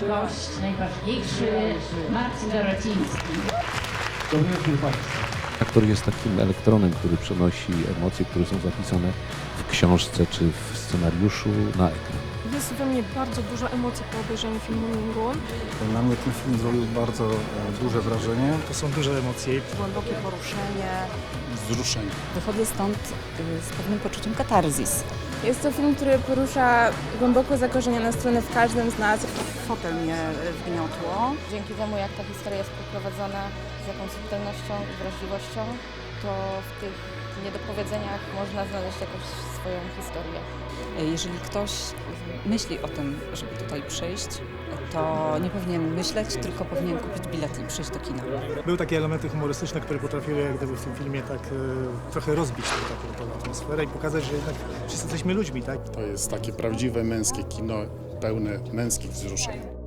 gość najważniejszy, Marcin Dorociński. Dobry wieczór Państwu. Aktor jest takim elektronem, który przenosi emocje, które są zapisane w książce czy w scenariuszu na ekran. Jest we mnie bardzo dużo emocji po obejrzeniu filmu Mingun. Na mnie ten film zrobił bardzo e, duże wrażenie. To są duże emocje. Głębokie poruszenie. Wzruszenie. Wychodzę stąd y, z pewnym poczuciem katarzis. Jest to film, który porusza głęboko zakorzenione strony w każdym z nas. Fotel mnie y, wgniotło. Dzięki temu, jak ta historia jest poprowadzona z jaką subtelnością i wrażliwością, to w tych niedopowiedzeniach można znaleźć jakąś swoją historię. Jeżeli ktoś myśli o tym, żeby tutaj przyjść, to nie powinien myśleć, tylko powinien kupić bilet i przyjść do kina. Były takie elementy humorystyczne, które potrafiły jak gdyby w tym filmie tak e, trochę rozbić tę taką, tą atmosferę i pokazać, że jednak wszyscy jesteśmy ludźmi, tak? To jest takie prawdziwe męskie kino, pełne męskich wzruszeń.